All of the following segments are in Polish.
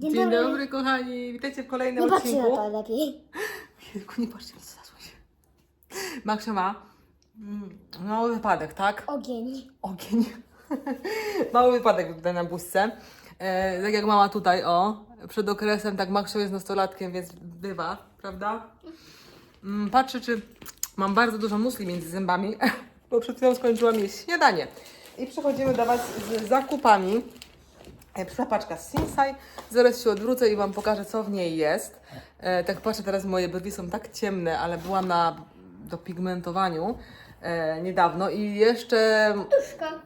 Dzień, Dzień dobry. dobry, kochani. Witajcie w kolejnym Nie patrzcie na odcinku. to lepiej. Tylko nie patrzcie, się. Maksia ma mm, mały wypadek, tak? Ogień. Ogień. mały wypadek tutaj na buźce. E, tak jak mama tutaj, o. Przed okresem, tak Maksio jest nastolatkiem, więc bywa, prawda? Mm, patrzę, czy mam bardzo dużo musli między zębami, bo przed chwilą skończyłam jeść śniadanie. I przechodzimy do Was z zakupami. E, Przyszła paczka z Sinsai. Zaraz się odwrócę i Wam pokażę, co w niej jest. E, tak patrzę teraz, moje brwi są tak ciemne, ale byłam na dopigmentowaniu e, niedawno i jeszcze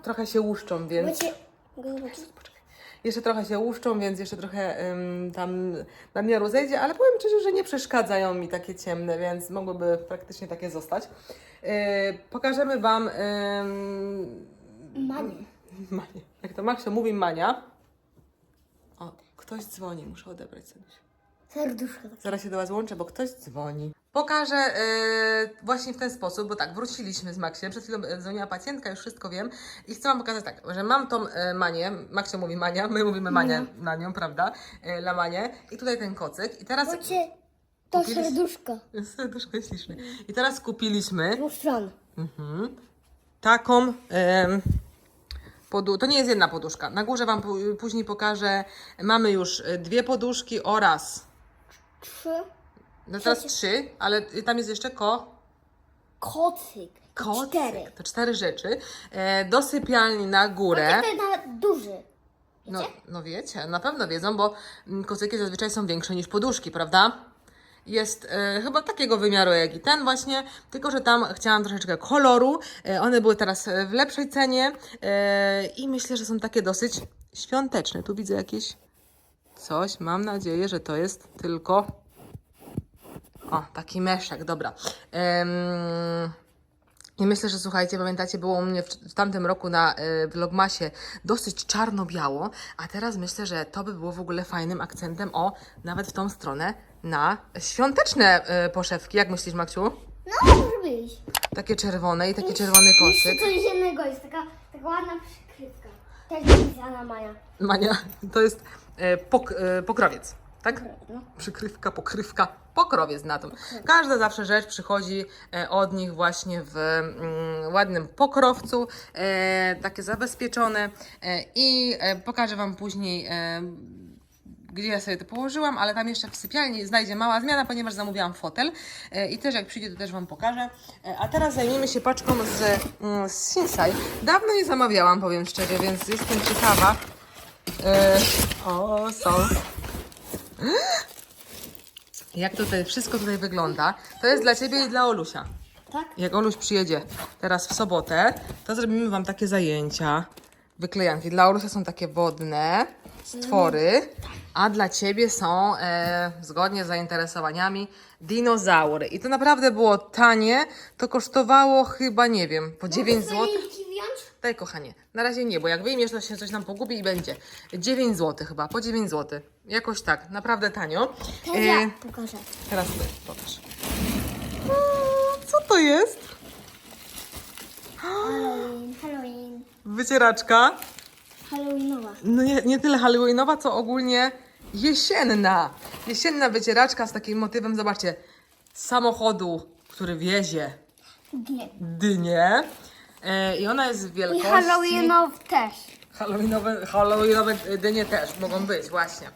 trochę się łuszczą, więc... Macie... Jeszcze trochę się łuszczą, więc jeszcze trochę ym, tam na mnie rozejdzie, ale powiem szczerze, że nie przeszkadzają mi takie ciemne, więc mogłyby praktycznie takie zostać. Yy, pokażemy Wam Mani. Manię. Jak to Maksio mówi Mania. Ktoś dzwoni, muszę odebrać sobie. Serduszko. Zaraz się do Was łączę, bo ktoś dzwoni. Pokażę e, właśnie w ten sposób, bo tak, wróciliśmy z Maksiem. Przed chwilą e, dzwoniła pacjentka, już wszystko wiem. I chcę Wam pokazać tak, że mam tą e, manię. Maksio mówi mania, my mówimy mania na nią, prawda? E, la manię. I tutaj ten kocyk. I teraz... Macie to Kupiliś- serduszko. Serduszko jest śliczne. I teraz kupiliśmy dwóch stron. Mhm. Taką. em, podu- to nie jest jedna poduszka. Na górze Wam później pokażę. Mamy już e, dwie poduszki oraz. Trzy. No teraz trzy, ale y, tam jest jeszcze ko. Kocyk. Kocyk. Cztery. To cztery rzeczy. E, do sypialni na górę. Kocyk jest na duży. No, no wiecie, na pewno wiedzą, bo mm, kocyki zazwyczaj są większe niż poduszki, prawda? Jest e, chyba takiego wymiaru jak i ten właśnie, tylko że tam chciałam troszeczkę koloru. E, one były teraz e, w lepszej cenie e, i myślę, że są takie dosyć świąteczne. Tu widzę jakieś coś. Mam nadzieję, że to jest tylko. O, taki meszek, dobra. Em, i myślę, że słuchajcie, pamiętacie, było u mnie w, w tamtym roku na y, Vlogmasie dosyć czarno-biało, a teraz myślę, że to by było w ogóle fajnym akcentem, o, nawet w tą stronę, na świąteczne y, poszewki. Jak myślisz, Maksiu? No, może być. Takie czerwone i taki czerwony Jeszcze koszyk. coś innego jest. Taka, taka ładna przykrywka. Też napisana Maja. Mania, to jest y, pok, y, pokrowiec, tak? Przykrywka, pokrywka, pokrowiec na tym. Każda zawsze rzecz przychodzi e, od nich właśnie w mm, ładnym pokrowcu, e, takie zabezpieczone e, i pokażę Wam później gdzie ja sobie to położyłam, ale tam jeszcze w sypialni znajdzie mała zmiana, ponieważ zamówiłam fotel i też jak przyjdzie, to też Wam pokażę. A teraz zajmijmy się paczką z, mm, z Sinsai. Dawno nie zamawiałam, powiem szczerze, więc jestem ciekawa. O, są. Jak tutaj wszystko tutaj wygląda, to jest dla Ciebie i dla Olusia. Tak? Jak Oluś przyjedzie teraz w sobotę, to zrobimy Wam takie zajęcia. Wyklejanki. Dla Olusia są takie wodne stwory, a dla Ciebie są, e, zgodnie z zainteresowaniami, dinozaury. I to naprawdę było tanie. To kosztowało chyba, nie wiem, po 9 zł. Daj kochanie, na razie nie, bo jak wyjmiesz, to się coś nam pogubi i będzie. 9 zł chyba, po 9 zł. Jakoś tak, naprawdę tanio. Teraz E, ja pokażę. Teraz ty, pokaż. O, Co to jest? Halloween, Halloween. Wycieraczka. Halloweenowa. No nie, nie tyle halloweenowa, co ogólnie jesienna. Jesienna wycieraczka z takim motywem, zobaczcie, samochodu, który wiezie Nie. dynię. E, I ona jest w I wielkości... Halloweenow też. Halloweenowe, Halloweenowe dynie też mogą być, właśnie.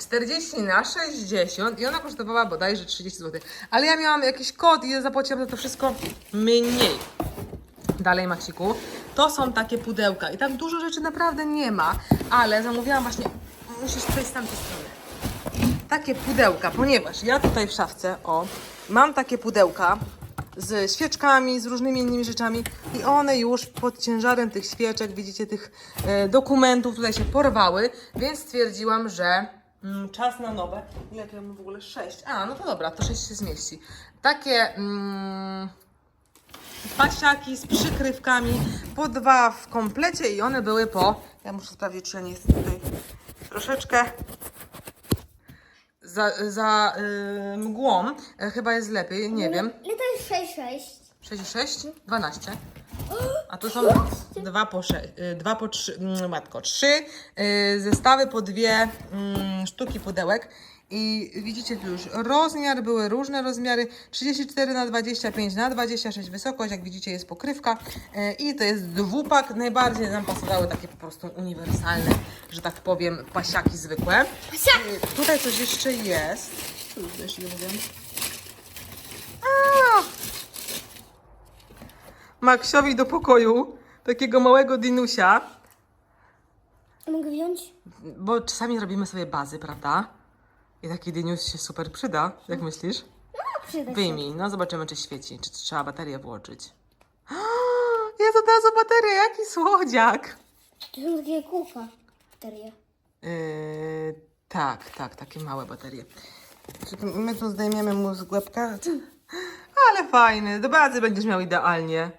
40 na 60 i ona kosztowała bodajże 30 zł. Ale ja miałam jakiś kod i zapłaciłam za to wszystko mniej. Dalej, Maksiku. To są takie pudełka i tam dużo rzeczy naprawdę nie ma, ale zamówiłam właśnie. Musisz przejść z tamtej strony. Takie pudełka, ponieważ ja tutaj w szafce, o, mam takie pudełka z świeczkami, z różnymi innymi rzeczami i one już pod ciężarem tych świeczek, widzicie, tych e, dokumentów tutaj się porwały, więc stwierdziłam, że mm, czas na nowe. Ile to ja mam w ogóle? Sześć. A, no to dobra, to sześć się zmieści. Takie mm, pasiaki z przykrywkami, po dwa w komplecie i one były po, ja muszę sprawdzić, czy ja nie jestem tutaj troszeczkę za, za y, mgłą. E, chyba jest lepiej, nie wiem. Ile to jest 6-6? 6,6? 12. A tu są dwa po, sze, y, dwa po trzy, mm, matko, trzy y, zestawy po dwie mm, sztuki pudełek. I widzicie tu już rozmiar, były różne rozmiary, 34 na 25 na 26 wysokość, jak widzicie jest pokrywka y, i to jest dwupak, najbardziej nam pasowały takie po prostu uniwersalne, że tak powiem, pasiaki zwykłe. Y, Tutaj coś jeszcze jest, już też nie. A! Maksiowi do pokoju takiego małego dinusia, Mogę wziąć? bo czasami robimy sobie bazy, prawda? I taki dynius się super przyda, jak myślisz? No, przyda się. Wyjmij, no zobaczymy czy świeci, czy trzeba baterię włączyć. Jest od razu bateria, jaki słodziak! To są takie kółka. Baterie. Yy, tak, tak, takie małe baterie. Czy My tu zdejmiemy mu z łebka. Ale fajny, do bazy będziesz miał idealnie.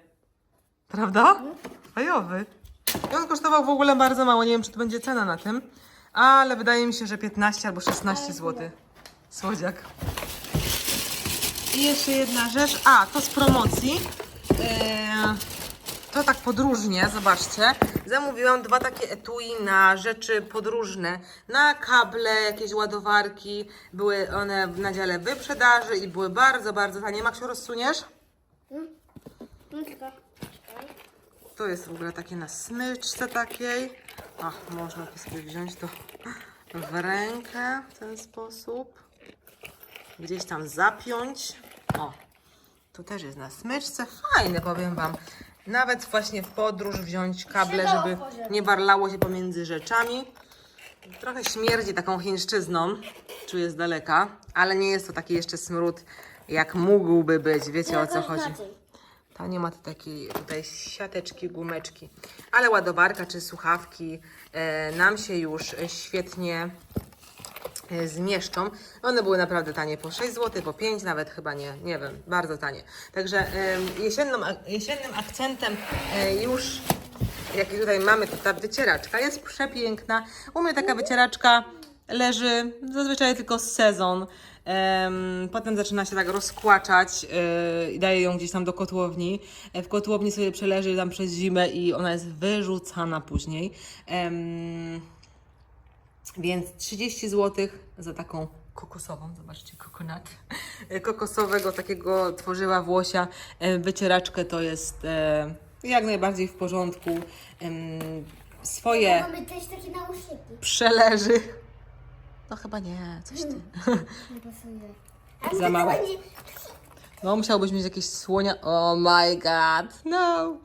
Prawda? Fajowy. I on kosztował w ogóle bardzo mało, nie wiem czy to będzie cena na tym, ale wydaje mi się, że 15 albo 16 zł. Słodziak. I jeszcze jedna rzecz, a to z promocji. Yy, to tak podróżnie, zobaczcie. Zamówiłam dwa takie etui na rzeczy podróżne. Na kable, jakieś ładowarki. Były one na dziale wyprzedaży i były bardzo, bardzo tanie. Maksiu, rozsuniesz? Tylko. To jest w ogóle takie na smyczce takiej. Ach, można to sobie wziąć to w rękę w ten sposób. Gdzieś tam zapiąć. O, tu też jest na smyczce. Fajne, powiem Wam. Nawet właśnie w podróż wziąć kable, żeby nie barlało się pomiędzy rzeczami. Trochę śmierdzi taką chińszczyzną, czuję z daleka, ale nie jest to taki jeszcze smród, jak mógłby być. Wiecie o co chodzi. Ta nie ma tu takiej tutaj siateczki, gumeczki, ale ładowarka czy słuchawki e, nam się już świetnie e, zmieszczą. One były naprawdę tanie, po 6 zł, po 5 nawet chyba nie, nie wiem, bardzo tanie. Także e, jesienną, jesiennym akcentem już, jaki tutaj mamy, to ta wycieraczka jest przepiękna. U mnie taka wycieraczka leży zazwyczaj tylko z sezon. Em, potem zaczyna się tak rozkłaczać e, i daje ją gdzieś tam do kotłowni. E, w kotłowni sobie przeleży tam przez zimę i ona jest wyrzucana później. Więc 30 zł za taką kokosową, zobaczcie, kokonat, kokosowego takiego tworzywa włosia. E, Wycieraczkę to jest e, jak najbardziej w porządku. Swoje Mamy też takie nauszniki. przeleży. No chyba nie, coś ty. Nie pasuje. A Za małe. No, musiałbyś mieć jakieś słonia. Oh my god, no.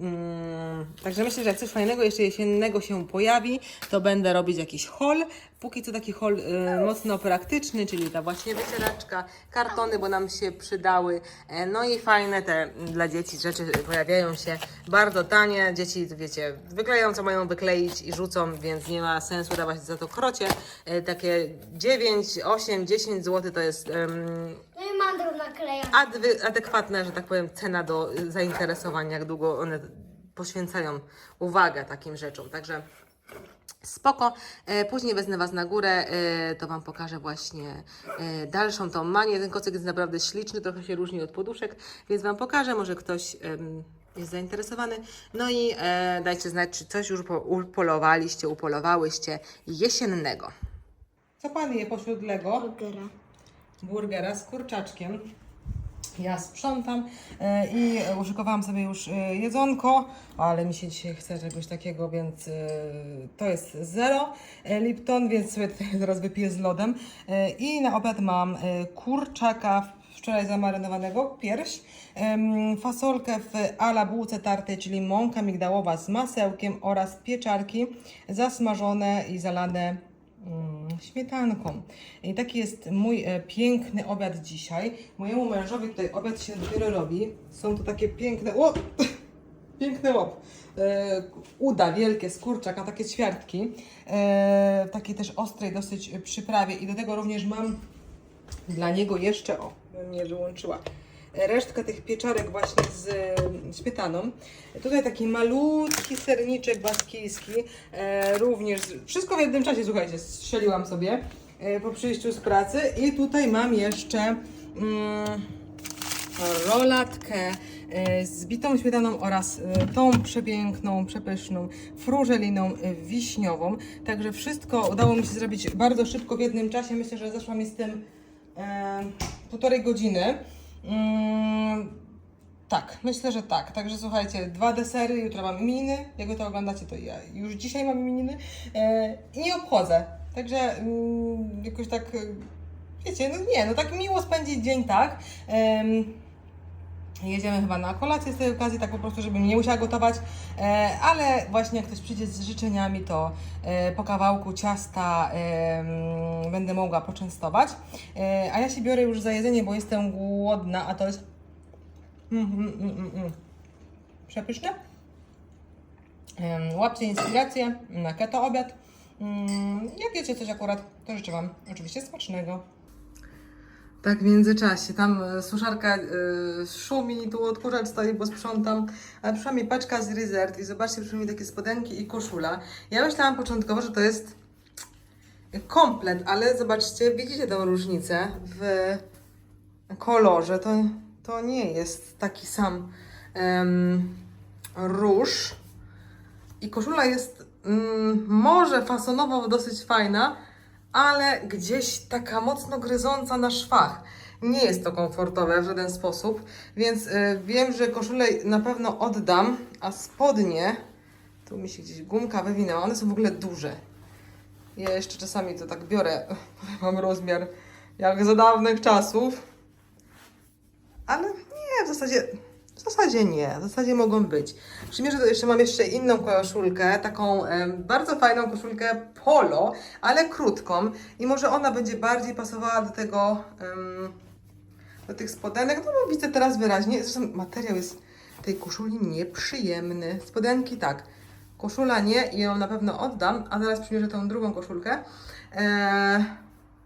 Mm, także myślę, że jak coś fajnego jeszcze jesiennego się pojawi, to będę robić jakiś haul. Póki co taki haul y, mocno praktyczny, czyli ta właśnie wycieraczka, kartony, bo nam się przydały. E, no i fajne te mm, dla dzieci rzeczy pojawiają się bardzo tanie. Dzieci, wiecie, wykleją co mają wykleić i rzucą, więc nie ma sensu dawać za to krocie. E, takie 9, 8, 10 zł to jest. em, No i mandrą nakleja. adwy, adekwatna, że tak powiem, cena do y, zainteresowań, jak długo one poświęcają uwagę takim rzeczom. Także spoko. E, później wezmę Was na górę, e, to Wam pokażę właśnie e, dalszą tą manię. Ten kocyk jest naprawdę śliczny, trochę się różni od poduszek, więc Wam pokażę, może ktoś jest zainteresowany. No i dajcie znać, czy coś już po- upolowaliście, upolowałyście jesiennego. Co Pan je pośród Lego? Burgera. burgera z kurczaczkiem. Ja sprzątam e, i uszykowałam sobie już e, jedzonko, ale mi się dzisiaj chce czegoś takiego, więc e, to jest zero Lipton, więc sobie zaraz wypiję z lodem. I na obiad mam kurczaka wczoraj zamarynowanego, pierś, fasolkę w ala tartej, czyli mąka migdałowa z masełkiem oraz pieczarki zasmażone i zalane śmietanką. I taki jest mój e, piękny obiad dzisiaj. Mojemu mężowi tutaj obiad się dopiero robi. Są to takie piękne... O! Piękny łop. E, uda wielkie z kurczaka, takie ćwiartki. E, takiej też ostrej dosyć przyprawie. I do tego również mam dla niego jeszcze, o, bym nie wyłączyła, resztkę tych pieczarek właśnie z śmietaną. Tutaj taki malutki serniczek baskijski, e, również, wszystko w jednym czasie, słuchajcie, strzeliłam sobie e, po przyjściu z pracy. I tutaj mam jeszcze mm, rolatkę e, z bitą śmietaną oraz tą przepiękną, przepyszną frużeliną wiśniową. Także wszystko udało mi się zrobić bardzo szybko w jednym czasie. Myślę, że zeszła mi z tym e, półtorej godziny. Mm, tak, myślę, że tak. Także słuchajcie, dwa desery, jutro mam imieniny. Jak wy to oglądacie, to ja już dzisiaj mam imieniny e, i nie obchodzę. Także mm, jakoś tak, e, wiecie, no nie, no tak miło spędzić dzień tak. Jedziemy chyba na kolację z tej okazji, tak po prostu, żebym nie musiała gotować, e, ale właśnie jak ktoś przyjdzie z życzeniami, to e, po kawałku ciasta będę mogła poczęstować. E, a ja się biorę już za jedzenie, bo jestem głodna, a to jest mm, mm, mm, przepyszne. Łapcie inspirację na keto obiad. Jak wiecie coś akurat, to życzę Wam oczywiście smacznego. Tak, w międzyczasie. Tam e, suszarka e, szumi, tu odkurzacz stoi, bo sprzątam. Ale przyszła mi paczka z Resort i zobaczcie, przyszły mi takie spodenki i koszula. Ja myślałam początkowo, że to jest komplet, ale zobaczcie, widzicie tą różnicę w kolorze. To, to nie jest taki sam róż. I koszula jest mm, może fasonowo dosyć fajna, ale gdzieś taka mocno gryząca na szwach. Nie jest to komfortowe w żaden sposób, więc y, wiem, że koszulę na pewno oddam, a spodnie, tu mi się gdzieś gumka wywinęła, one są w ogóle duże. Ja jeszcze czasami to tak biorę, mam rozmiar jak za dawnych czasów, ale nie, w zasadzie, w zasadzie nie, w zasadzie mogą być. Przymierzę to jeszcze, mam jeszcze inną koszulkę, taką bardzo fajną koszulkę polo, ale krótką i może ona będzie bardziej pasowała do tego, do tych spodenek, no bo widzę teraz wyraźnie, zresztą materiał jest tej koszuli nieprzyjemny. Spodenki tak, koszula nie i ją na pewno oddam, a zaraz przymierzę tą drugą koszulkę. Eee,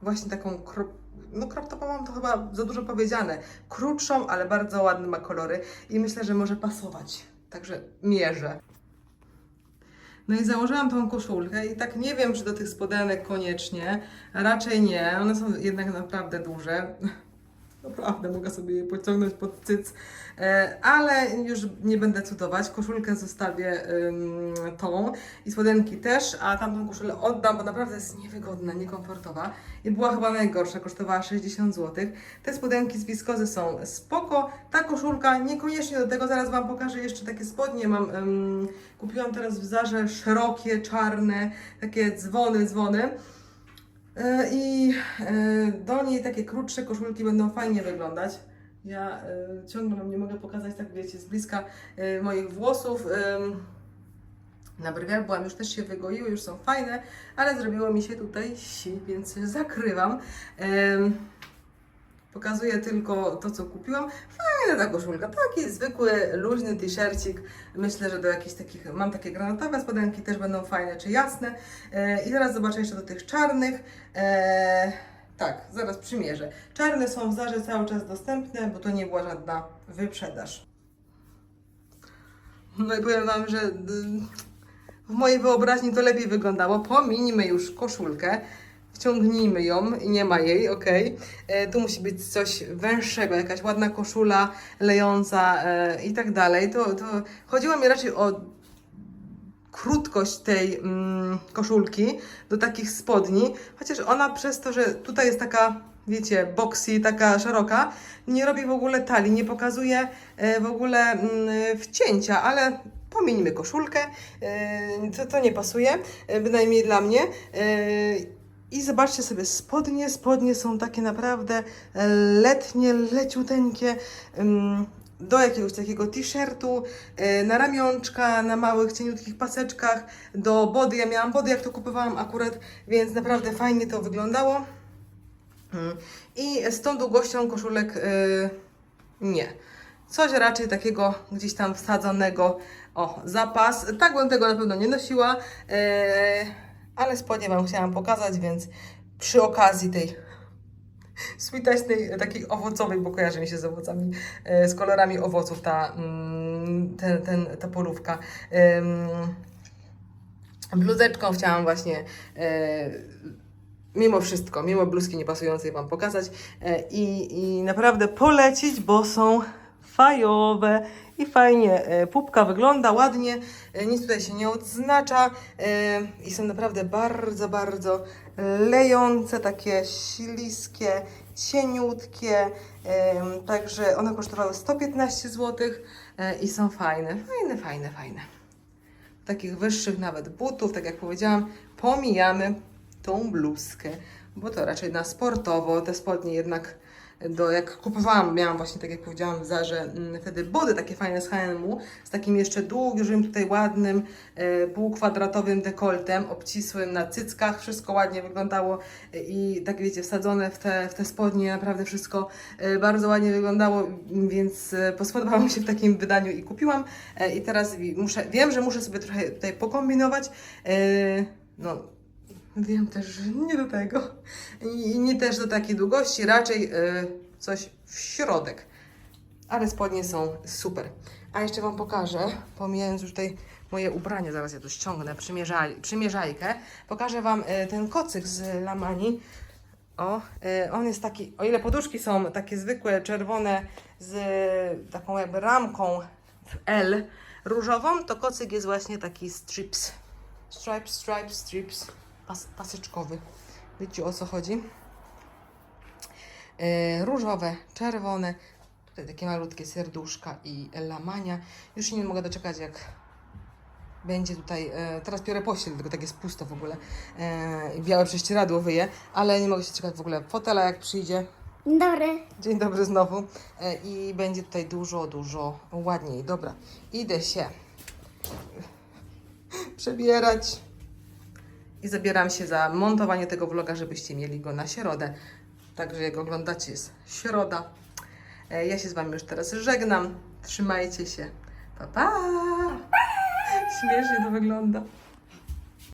właśnie taką krop, no crop topową to chyba za dużo powiedziane. Krótszą, ale bardzo ładne ma kolory i myślę, że może pasować. Także mierzę. No i założyłam tą koszulkę i tak nie wiem, czy do tych spodenek koniecznie. Raczej nie. One są jednak naprawdę duże. Naprawdę mogę sobie je pociągnąć pod cyc, E, ale już nie będę cudować. Koszulkę zostawię tą i spodenki też, a tamtą koszulę oddam, bo naprawdę jest niewygodna, niekomfortowa i była chyba najgorsza, kosztowała 60 zł. Te spodenki z wiskozy są spoko, ta koszulka niekoniecznie do tego, zaraz Wam pokażę jeszcze takie spodnie mam, kupiłam teraz w Zarze szerokie, czarne, takie dzwony, dzwony. E, I e, do niej takie krótsze koszulki będą fajnie wyglądać. Ja e, ciągle Wam nie mogę pokazać, tak wiecie, z bliska moich włosów. Na brwiach byłam, już też się wygoiły, już są fajne, ale zrobiło mi się tutaj si, więc zakrywam. Pokazuję tylko to, co kupiłam. Fajna ta koszulka, taki zwykły, luźny t-shircik. Myślę, że do jakichś takich, mam takie granatowe spodenki, też będą fajne czy jasne. E, I zaraz zobaczę jeszcze do tych czarnych. E, tak, zaraz przymierzę. Czarne są w Zarze cały czas dostępne, bo to nie była żadna wyprzedaż. No i powiem Wam, że y, w mojej wyobraźni to lepiej wyglądało. Pominijmy już koszulkę. Wciągnijmy ją i nie ma jej, ok. E, tu musi być coś węższego, jakaś ładna koszula lejąca e, i tak dalej. To, to chodziło mi raczej o krótkość tej mm, koszulki do takich spodni, chociaż ona przez to, że tutaj jest taka, wiecie, boxy, taka szeroka, nie robi w ogóle talii, nie pokazuje e, w ogóle mm, wcięcia, ale pomińmy koszulkę, e, to, to nie pasuje, e, bynajmniej dla mnie. E, i zobaczcie sobie spodnie. Spodnie są takie naprawdę e, letnie, leciuteńkie. Do jakiegoś takiego t-shirtu, e, na ramionczka, na małych, cieniutkich paseczkach, do body. Ja miałam body, jak to kupowałam akurat, więc naprawdę fajnie to wyglądało. Mm. I z tą długością koszulek e, nie. Coś raczej takiego gdzieś tam wsadzonego. O, zapas. Tak bym tego na pewno nie nosiła. E, ale spodnie Wam chciałam pokazać, więc przy okazji tej switaśnej, takiej owocowej, bo kojarzy mi się z owocami, e, z kolorami owoców ta, mm, ten, ten, ta polówka. Bluzeczką chciałam właśnie e, mimo wszystko, mimo bluzki niepasującej Wam pokazać e, i, i naprawdę polecić, bo są fajowe. I fajnie e, pupka wygląda, ładnie, e, nic tutaj się nie odznacza e, i są naprawdę bardzo, bardzo lejące, takie śliskie, cieniutkie, także one kosztowały 115 zł i są fajne, fajne, fajne, fajne. Takich wyższych nawet butów, tak jak powiedziałam, pomijamy tą bluzkę, bo to raczej na sportowo, te spodnie jednak do, jak kupowałam, miałam właśnie, tak jak powiedziałam, w Zarze mm, wtedy buty takie fajne z H&M-u, z takim jeszcze dużym, tutaj ładnym, e, półkwadratowym dekoltem, obcisłym na cyckach, wszystko ładnie wyglądało e, i tak wiecie, wsadzone w te, w te spodnie, naprawdę wszystko e, bardzo ładnie wyglądało, więc e, pospodobało mi się w takim wydaniu i kupiłam e, i teraz muszę, wiem, że muszę sobie trochę tutaj pokombinować, e, no Wiem też, że nie do tego. I nie też do takiej długości, raczej y, coś w środek. Ale spodnie są super. A jeszcze Wam pokażę, pomijając już tutaj moje ubranie, zaraz ja tu ściągnę, przymierzaj, przymierzajkę. Pokażę Wam y, ten kocyk z Lamani. O, y, on jest taki, o ile poduszki są takie zwykłe, czerwone, z taką jakby ramką w L różową, to kocyk jest właśnie taki strips. Stripes, stripes, strips. Pas, pasyczkowy. Wiecie o co chodzi? E, różowe, czerwone. Tutaj takie malutkie serduszka i lamania. Już się nie mogę doczekać, jak będzie tutaj. E, teraz biorę pościel, tylko tak jest pusto w ogóle. E, białe prześcieradło wyje, ale nie mogę się czekać w ogóle fotela, jak przyjdzie. Dzień dobry. Dzień dobry znowu. E, I będzie tutaj dużo, dużo ładniej. Dobra, idę się przebierać i zabieram się za montowanie tego vloga, żebyście mieli go na środę. Także jak oglądacie jest środa. E, Ja się z Wami już teraz żegnam. Trzymajcie się. Pa, pa! Śmiesznie to wygląda.